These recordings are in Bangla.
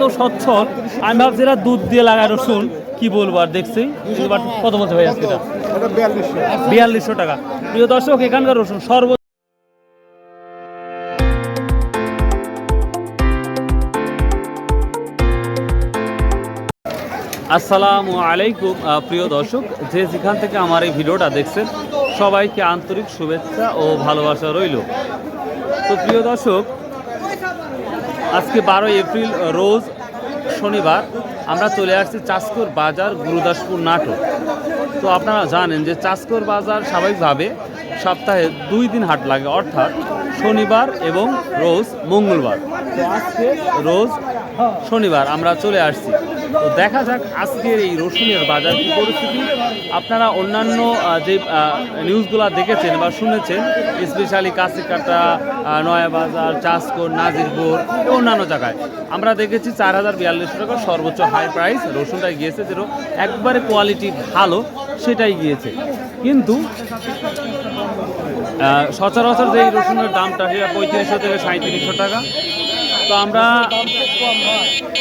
তো স্বচ্ছল। আমি ভাবছি এরা দুধ দিয়ে লাগায় রসুন। কি বলব আর দেখছি? কত বিয়াল্লিশশো টাকা। প্রিয় দর্শক, এখানকার রসুন সর্ব আসসালামু আলাইকুম প্রিয় দর্শক। যে যেখান থেকে আমার এই ভিডিওটা দেখছেন, সবাইকে আন্তরিক শুভেচ্ছা ও ভালোবাসা রইল। তো প্রিয় দর্শক আজকে বারোই এপ্রিল, রোজ শনিবার আমরা চলে আসছি চাঁচকর বাজার গুরুদাসপুর নাটক তো আপনারা জানেন যে চাঁচকর বাজার স্বাভাবিকভাবে সপ্তাহে দুই দিন হাট লাগে, অর্থাৎ শনিবার এবং রোজ মঙ্গলবার। আজকে রোজ শনিবার আমরা চলে আসছি। তো দেখা যাক আজকের এই রসুনের বাজার কি পরিস্থিতি। আপনারা অন্যান্য যে নিউজগুলো দেখেছেন বা শুনেছেন স্পেশালি কাশিকাটা নয়াবাজার চাষকোট নাজিরপুর অন্যান্য জায়গায়, আমরা দেখেছি চার হাজার বিয়াল্লিশশো টাকা সর্বোচ্চ হাই প্রাইস রসুনটাই গিয়েছে যেটা একবারে কোয়ালিটি ভালো, সেটাই গিয়েছে। কিন্তু সচরাচর যে রসুনের দামটা, সেটা পঁয়ত্রিশশো থেকে সাঁত্রিশশো টাকা তো আমরা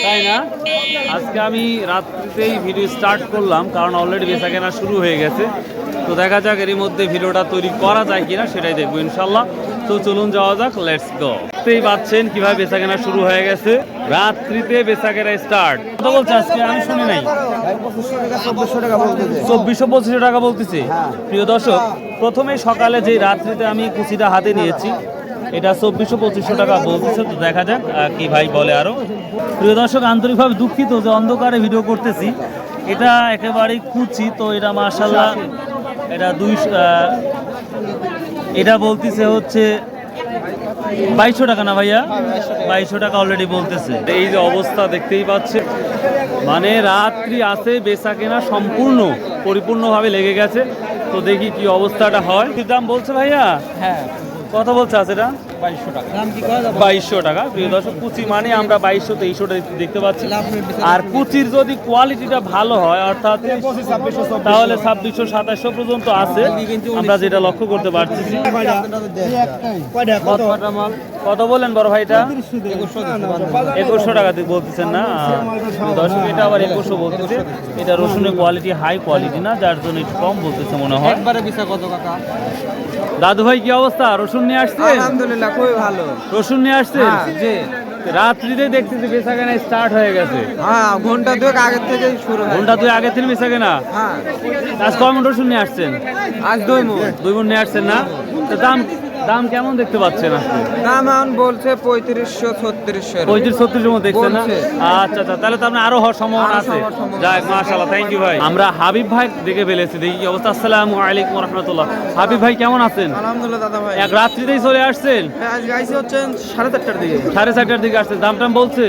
তাই না? আজকে আমি রাত্রিতেই ভিডিও স্টার্ট করলাম, কারণ অলরেডি বেচা কেনা শুরু হয়ে গেছে। তো দেখা যাক এরই মধ্যে ভিডিওটা তৈরি করা যায় কিনা, সেটাই দেখব ইনশাল্লাহ তো চলুন যাওয়া যাক লেটস গো দেখতেই পাচ্ছেন কীভাবে বেচা কেনা শুরু হয়ে গেছে। রাত্রিতে বেচা কেনা স্টার্ট কত বলছে আজকে? আমি শুনি নাই। চব্বিশশো পঁচিশশো টাকা বলতেছে। প্রিয় দর্শক, প্রথমে সকালে যে রাত্রিতে আমি কুচিটা হাতে নিয়েছি এটা চব্বিশশো পঁচিশশো টাকা বলতেছে, তো দেখা যাক কি ভাই বলে আরও। প্রিয় দর্শক, আন্তরিকভাবে দুঃখিত যে অন্ধকারে ভিডিও করতেছি। এটা একেবারেই কুচি, তো এটা মার্শাল্লাহ এটা দুইশো এটা বলতেছে হচ্ছে বাইশশো টাকা না ভাইয়া? বাইশশো টাকা অলরেডি বলতেছে। এই যে অবস্থা দেখতেই পাচ্ছে মানে রাত্রি আছে, বেচা কেনা সম্পূর্ণ, পরিপূর্ণভাবে লেগে গেছে। তো দেখি কি অবস্থাটা হয়। কি দাম বলছে ভাইয়া? হ্যাঁ। কত বলছে আছে এটা? বাইশশো টাকা। প্রিয় দর্শক কুচি মানে আমরা বাইশশো তেইশশো দেখতে পাচ্ছি। আর কুচির যদি কোয়ালিটিটা ভালো হয় অর্থাৎ তাহলে ছাব্বিশশো সাতাশশো পর্যন্ত আছে। আমরা যেটা লক্ষ্য করতে পারছি। কয়টা? কত বলেন বড় ভাইটা? একুশশো টাকা দিয়ে বলতেছেন না? দর্শক এটা আবার একুশশো বলতেছে। এটা রসুনের কোয়ালিটি হাই কোয়ালিটি না? যার জন্য একটু কম বলতেছে মনে হয়। একবারে বিষয় কত কাকা? দাদু ভাই কি অবস্থা? রসুন নিয়ে আসছে আলহামদুলিল্লাহ খুবই ভালো। রসুন নিয়ে আসছে হ্যাঁ, জি। রাত্রিতে দেখতেছি বেচা কেনা স্টার্ট হয়ে গেছে। হ্যাঁ ঘণ্টা দুয়েক আগে থেকেই শুরু ঘণ্টা দুই আগে থেকে বেচা কেনা হ্যাঁ। আজ কম রসুন নিয়ে আসছেন? আজ দুই মুখ দুই মন নিয়ে আসছেন না? দাম দাম কেমন দেখতে পাচ্ছেন আপনি? দাম এখন বলছে পঁয়ত্রিশশো ছত্রিশশো। পঁয়ত্রিশ ছত্রিশের মধ্যে দেখছেন না? আচ্ছা আচ্ছা তাহলে তো আপনার আরও হওয়ার সম্ভাবনা আছে। যাক মাশাআল্লাহ থ্যাংক ইউ ভাই। আমরা হাবিব ভাই দেখে ফেলেছি দেখি কি অবস্থা। আসসালামু আলাইকুম রহমতুল্লাহ হাবিব ভাই কেমন আছেন? আলহামদুলিল্লাহ দাদা ভাই। এক রাত্রিতেই চলে আসছেন? হ্যাঁ, আজ গাইছে হচ্ছেন সাড়ে চারটার দিকে। সাড়ে চারটার দিকে আসছেন। দাম টাম বলছে?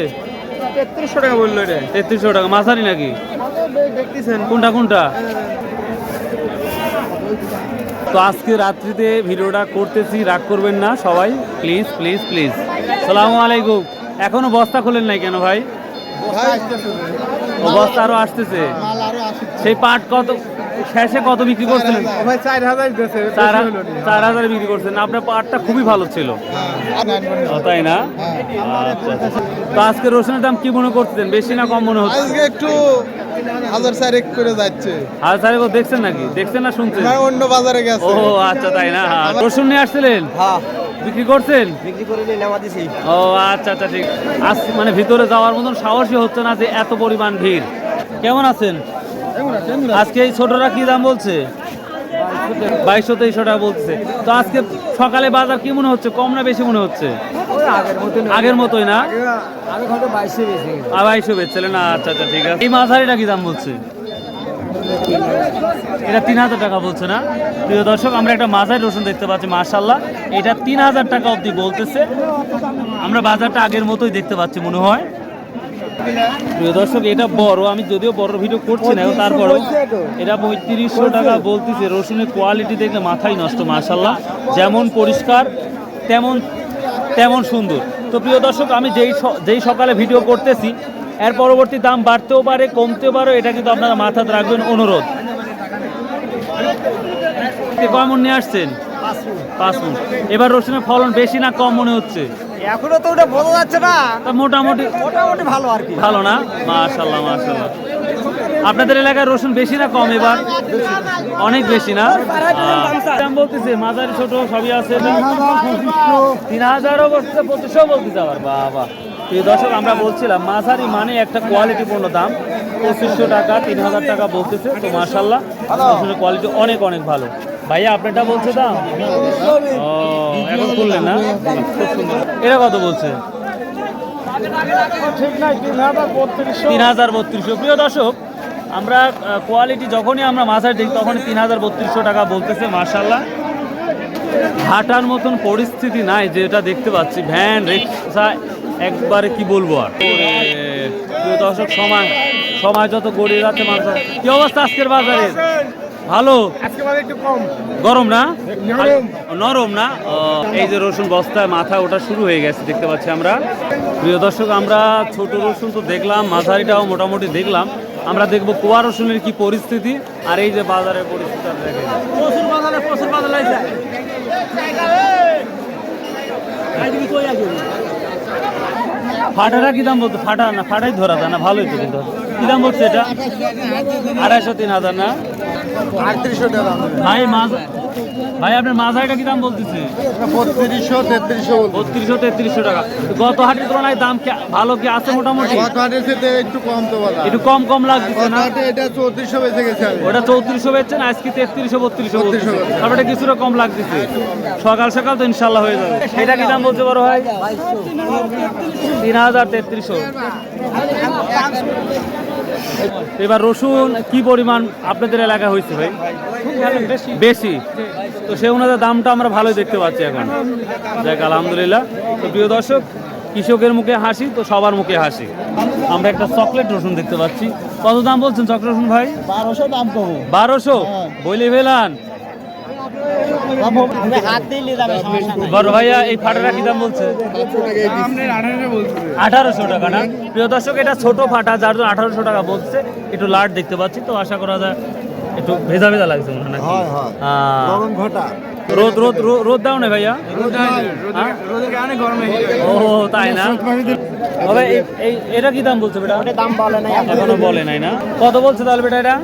তেত্রিশশো টাকা বলল এটা। তেত্রিশশো টাকা। মাঝারি নাকি? দেখতেছেন। কোনটা কোনটা? তো আজকে রাত্রিতে ভিডিওটা করতেছি রাগ করবেন না সবাই। প্লিজ প্লিজ প্লিজ সালামু আলাইকুম। এখনও বস্তা খোলেন নাই কেন ভাই? ও বস্তা আরও আসতেছে। সেই পাট কত শেষে কত বিক্রি করছিলেন? ভাই চার হাজার দিয়েছে চার হাজার বিক্রি করছেন আপনার পাটটা খুবই ভালো ছিল। ও, তাই না? আচ্ছা আচ্ছা। তো আজকে রসুনের দাম কি মনে করতেছেন? বেশি না কম মনে হচ্ছে? আজকে একটু হাজার চারেক করে যাচ্ছে। আর স্যার দেখছেন নাকি? দেখছেন না শুনছেন? ভাই অন্য বাজারে গেছে। ও আচ্ছা তাই না? রসুন নিয়ে আসছিলেন? হ্যাঁ। বিক্রি করছেন? বিক্রি করে নিয়ে নেওয়া দিছি। ও আচ্ছা আচ্ছা ঠিক। আজ মানে ভিতরে যাওয়ার মতন সাহসই হচ্ছে না যে এত পরিমাণ ভিড়। কেমন আছেন? আজকে এই ছোটরা কি দাম বলছে? বাইশশো তেইশশো টাকা বলছে তো আজকে সকালে বাজার কি মনে হচ্ছে? কম না বেশি মনে হচ্ছে? আগের মতোই না। বাইশশো বেচছিলেন না? আচ্ছা আচ্ছা ঠিক আছে। এই মাঝারিটা কি দাম বলছে? এটা তিন হাজার টাকা বলছে না? প্রিয় দর্শক আমরা একটা মাঝারি রসুন দেখতে পাচ্ছি মার্শাল্লাহ এটা তিন হাজার টাকা অবধি বলতেছে। আমরা বাজারটা আগের মতোই দেখতে পাচ্ছি মনে হয়। প্রিয় দর্শক, এটা বড়। আমি যদিও বড় ভিডিও করছি না তারপরও এটা পঁয়ত্রিশশো টাকা বলতেছে। রসুনের কোয়ালিটি দেখলে মাথায় নষ্ট মার্শাল্লাহ যেমন পরিষ্কার, তেমন তেমন সুন্দর। তো প্রিয় দর্শক, আমি যেই যেই সকালে ভিডিও করতেছি, এর পরবর্তী দাম বাড়তেও পারে, কমতেও পারে, এটা কিন্তু আপনারা মাথাতে রাখবেন অনুরোধ। কেমন নিয়ে আসছেন? পাঁচ ফুট এবার রসুনের ফলন বেশি না কম মনে হচ্ছে? এখনও তো ওটা বোঝা যাচ্ছে না। তা মোটামুটি মোটামুটি ভালো আর কি। ভালো না? মাশাল্লাহ মাশাল্লাহ আপনাদের এলাকায় রসুন বেশি না কম এবার? অনেক বেশি না? দাম বলতেছে মাঝারি ছোট সবই আছে। তিন হাজারও বলতেছে পঁচিশশো বলতেছে আবার বাবা। প্রিয় দর্শক আমরা বলছিলাম মাঝারি মানে একটা কোয়ালিটিপূর্ণ দাম। পঁচিশশো টাকা তিন হাজার টাকা বলতেছে তো মাশাল্লাহ রসুনের কোয়ালিটি অনেক অনেক ভালো। ভাইয়া, আপনারটা বলছে দাম? ও, এখন খুললেন না? এটা কত বলছে? তিন হাজার বত্রিশশো। প্রিয় দর্শক, আমরা কোয়ালিটি যখনই আমরা মাথায় দেখি, তখনই তিন হাজার বত্রিশশো টাকা বলতেছে মার্শাল্লাহ হাঁটার মতন পরিস্থিতি নাই, যেটা দেখতে পাচ্ছি। ভ্যান, রিক্সা, একবারে কি বলব আর? প্রিয় দর্শক, সময় সময় যত গড়িয়ে যাচ্ছে মানুষ কি অবস্থা আজকের বাজারে ভালো? আজকে মানে একটু কম। গরম না? নরম। না? এই যে রসুন বস্তায় মাথা ওটা শুরু হয়ে গেছে দেখতে পাচ্ছি আমরা। প্রিয় দর্শক আমরা ছোট রসুন তো দেখলাম মাঝারিটাও মোটামুটি দেখলাম। আমরা দেখব কুয়া রসুনের কি পরিস্থিতি আর এই যে বাজারের পরিস্থিতি প্রচুর বাজারে প্রচুর বাজারে ফাটাটা কি দাম বলতো? ফাটা না ফাটাই ধরা যায় না ভালোই তো কিন্তু। কি দাম বলছে এটা? আড়াইশো তিন হাজার না? আটত্রিশশো টাকা ভাই মাছ ভাই আপনার মাঝারিটা কি দাম বলতেছে? বত্রিশশো তেত্রিশশো বত্রিশশো তেত্রিশশো টাকা। তো গত হাটের তুলনায় দাম কি ভালো কি আছে মোটামুটি? গত হাটের সাথে একটু কম তো বলা। একটু কম কম লাগতেছে গত না? এটা চৌত্রিশশো বেঁচে গেছে ওটা চৌত্রিশশো বেচছেন আজকে তেত্রিশশো বত্রিশশো বলতেছে। 32 তারপরে কিছুটা কম লাগতেছে। সকাল সকাল তো ইনশাল্লাহ হয়ে যাবে। সেটা কি দাম বলতে পারো ভাই? তিন হাজার তেত্রিশশো। এবার রসুন কি পরিমাণ আপনাদের এলাকা হয়েছে ভাই? বেশি? তো সে ওনাদের দামটা আমরা ভালোই দেখতে পাচ্ছি এখন। দেখ আলহামদুলিল্লাহ। তো প্রিয় দর্শক কৃষকের মুখে হাসি তো সবার মুখে হাসি। আমরা একটা চকলেট রসুন দেখতে পাচ্ছি। কত দাম বলছেন চকলেট রসুন ভাই? বারোশো দাম কম। বারোশো? বলি ফেলান হাত দিলে যাবে সমস্যা নাই বড় ভাইয়া এই ফাটাটা কি দাম বলছে? আঠারোশো টাকা না? প্রিয় দর্শক এটা ছোট ফাটা যার জন্য আঠারোশো টাকা বলছে। একটু লাট দেখতে পাচ্ছি তো আশা করা যায় একটু ভেজা ভেজা লাগছে মনে হয় হয়, হয়। রোদ রোদ রোদ- রোদ দাও না ভাইয়া। হ্যাঁ? ও তাই না? তবে এই- এই এটা কি দাম বলছে বেটা? দাম বলে নাই। এখনও বলে নাই না। কত বলছে তাহলে বেটা এটা?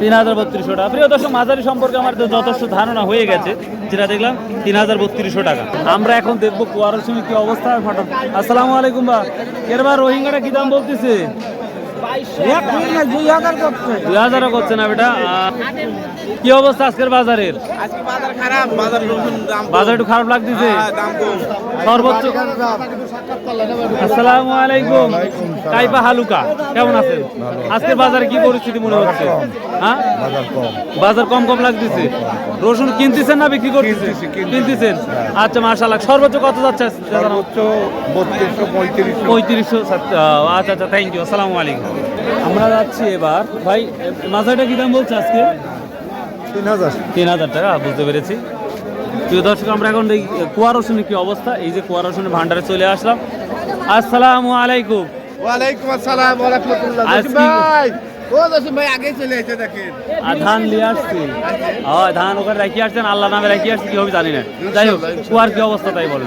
তিন হাজার বত্রিশশো টাকা। প্রিয় দর্শক, মাঝারি সম্পর্কে আমার যথেষ্ট ধারণা হয়ে গেছে, যেটা দেখলাম তিন হাজার বত্রিশশো টাকা। আমরা এখন দেখব কুয়ারের কি অবস্থা, হঠাৎ। আসসালামু আলাইকুম বা এরবার রোহিঙ্গাটা কি দাম বলতেছে? দুই হাজার করছে দুই হাজারও করছে না বেটা। কি অবস্থা আজকের বাজারের? বাজার একটু খারাপ লাগতেছে? সর্বোচ্চ আসসালামু আলাইকুম। কাইপা হালুকা কেমন আছেন? আজকের বাজারে কি পরিস্থিতি মনে হচ্ছে? হ্যাঁ? বাজার কম কম লাগতেছে। রসুন কিনতেছেন না বিক্রি করতেছেন কিনতেছেন? আচ্ছা মাশাআল্লাহ। সর্বোচ্চ কত যাচ্ছে সর্বোচ্চ বত্রিশশো পঁয়ত্রিশশো। পঁয়ত্রিশশো আচ্ছা আচ্ছা থ্যাংক ইউ আসসালামু আলাইকুম। আমরা যাচ্ছি এবার। ভাই মাথাটা কি দাম বলছে আজকে? তিন হাজার। তিন হাজার টাকা বুঝতে পেরেছি। প্রিয় দর্শক আমরা এখন এই কুয়া রসুনের কি অবস্থা? এই যে কুয়া রসুনের ভান্ডারে চলে আসলাম। আসসালামু আলাইকুম। ওয়ালাইকুম আসসালাম ওয়া রাহমাতুল্লাহ। ভাই। আর ধান নিয়ে আসছি। ও ধান ওখানে রেখে আসছেন আল্লাহ নামে রেখে আসছি কি হবে জানি না। যাই হোক কুয়ার কি অবস্থা তাই বলেন।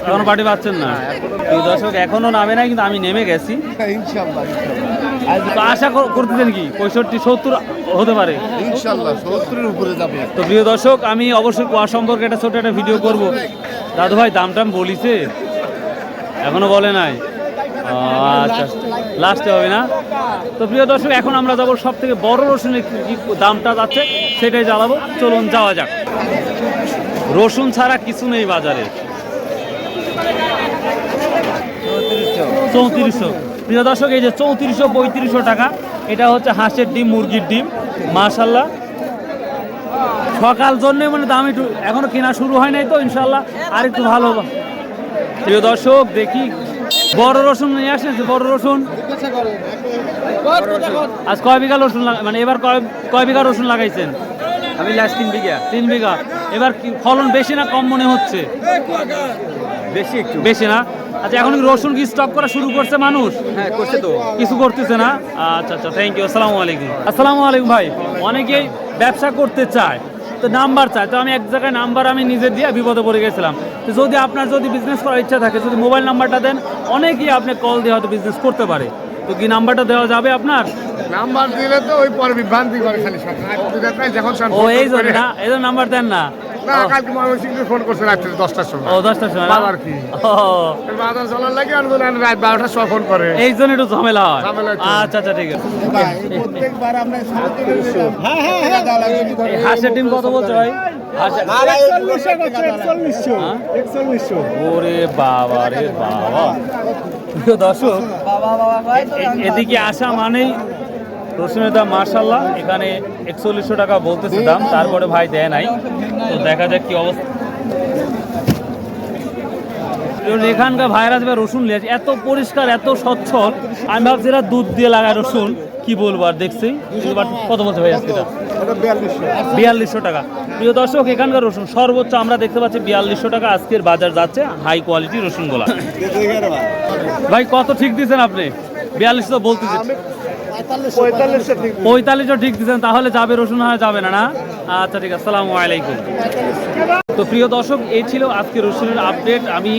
এখনও পার্টি পাচ্ছেন। না। প্রিয় দর্শক এখনও নামে কিন্তু আমি নেমে গেছি। আশা কর- করতেছেন কি? পঁয়ষট্টি সত্তর হতে পারে। ইনশাআল্লাহ 70 এর উপরে যাবে। তো প্রিয় দর্শক আমি অবশ্যই কুয়া সম্পর্কে একটা ছোট একটা ভিডিও করব। দাদু ভাই দাম টাম বলিছে? এখনও বলে নাই। আচ্ছা। লাস্টে হবে না? তো প্রিয় দর্শক, এখন আমরা যাব সব থেকে বড় রসুনের দামটা যাচ্ছে সেটাই জ্বালাবো চলুন, যাওয়া যাক। রসুন ছাড়া কিছু নেই বাজারে। চৌত্রিশশো। প্রিয় দর্শক, এই যে চৌত্রিশশো, পঁয়ত্রিশশো টাকা, এটা হচ্ছে হাঁসের ডিম, মুরগির ডিম। মাশাল্লাহ সকাল জন্য মানে দাম একটু, এখনও কেনা শুরু হয় নাই তো ইনশাল্লাহ আর একটু ভালো। প্রিয় দর্শক, দেখি বড় রসুন নিয়ে আসেন বড় রসুন। আজ কয় বিঘা রসুন মানে এবার কয় কয় বিঘা রসুন লাগাইছেন? আমি লাস্ট তিন বিঘা। তিন বিঘা। এবার ফলন বেশি না কম মনে হচ্ছে? বেশি একটু। বেশি না? আচ্ছা এখন রসুন কি স্টক করা শুরু করছে মানুষ? হ্যাঁ করছে তো। কিছু করতেছে না? আচ্ছা আচ্ছা থ্যাংক ইউ আসসালামু আলাইকুম। আসসালামু আলাইকুম ভাই। অনেকেই ব্যবসা করতে চায়। তো নাম্বার চায় তো আমি এক জায়গায় নাম্বার আমি নিজে দিয়ে বিপদে পড়ে গেছিলাম। তো যদি আপনার যদি বিজনেস করার ইচ্ছা থাকে যদি মোবাইল নাম্বারটা দেন অনেকেই আপনি কল দিয়ে হয়তো বিজনেস করতে পারে। তো কি নাম্বারটা দেওয়া যাবে আপনার? নাম্বার দিলে তো ওই পরে বিভ্রান্তি করে খালি সব। যখন ও এই জন্য না এই জন্য নাম্বার দেন না। না কালকে ফোন করছে রাত্রে দশটার সময়। ও দশটার সময়? বাবার কি? বাজার চলার লাগে আমি বললাম, রাত বারোটার সময় ফোন করে। এই জন্য একটু ঝামেলা হয়। আচ্ছা আচ্ছা ঠিক আছে। প্রত্যেকবার আমরা হ্যাঁ হ্যাঁ হ্যাঁ। এই কত বলছে ভাই? হ্যাঁ? ওরে বাবা রে বাবা। দর্শক এদিকে আসা মানেই রসুনের দাম মার্শাল্লাহ এখানে একচল্লিশশো টাকা বলতেছে দাম তারপরে ভাই দেয় নাই। তো দেখা যাক কি অবস্থা। এখানকার ভাইরাস বা রসুন লিয়েছে এত পরিষ্কার এত স্বচ্ছল। আমি ভাবছি এরা দুধ দিয়ে লাগায় রসুন। কি বলব আর দেখছি কত বলতে ভাই আজকে বিয়াল্লিশশো টাকা। প্রিয় দর্শক এখানকার রসুন সর্বোচ্চ আমরা দেখতে পাচ্ছি বিয়াল্লিশশো টাকা। আজকের বাজার যাচ্ছে হাই কোয়ালিটি রসুনগুলা। ভাই। কত ঠিক দিচ্ছেন আপনি? বিয়াল্লিশ তো বলতেছি। পঁয়তাল্লিশও ঠিক দিচ্ছেন তাহলে যাবে রসুন হয় যাবে না না? আচ্ছা ঠিক আছে আসসালামু আলাইকুম। তো প্রিয় দর্শক এই ছিল আজকে রসুনের আপডেট আমি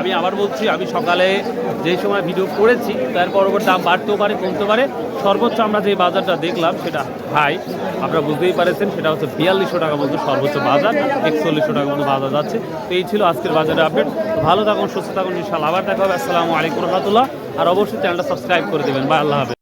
আমি আবার বলছি আমি সকালে যে সময় ভিডিও করেছি তার পরবর্তী দাম বাড়তেও পারে কমতে পারে। সর্বোচ্চ আমরা যে বাজারটা দেখলাম সেটা হাই। আপনারা বুঝতেই পারেছেন সেটা হচ্ছে বিয়াল্লিশশো টাকা মতো সর্বোচ্চ বাজার একচল্লিশশো টাকা মতো বাজার যাচ্ছে। তো এই ছিল আজকের বাজারের আপডেট ভালো থাকুন সুস্থ থাকুন ইনশাল্লাহ আবার দেখা হবে। আসসালামু আলাইকুম রহমতুল্লাহ। আর অবশ্যই চ্যানেলটা সাবস্ক্রাইব করে দেবেন। বা আল্লাহ হাফেজ।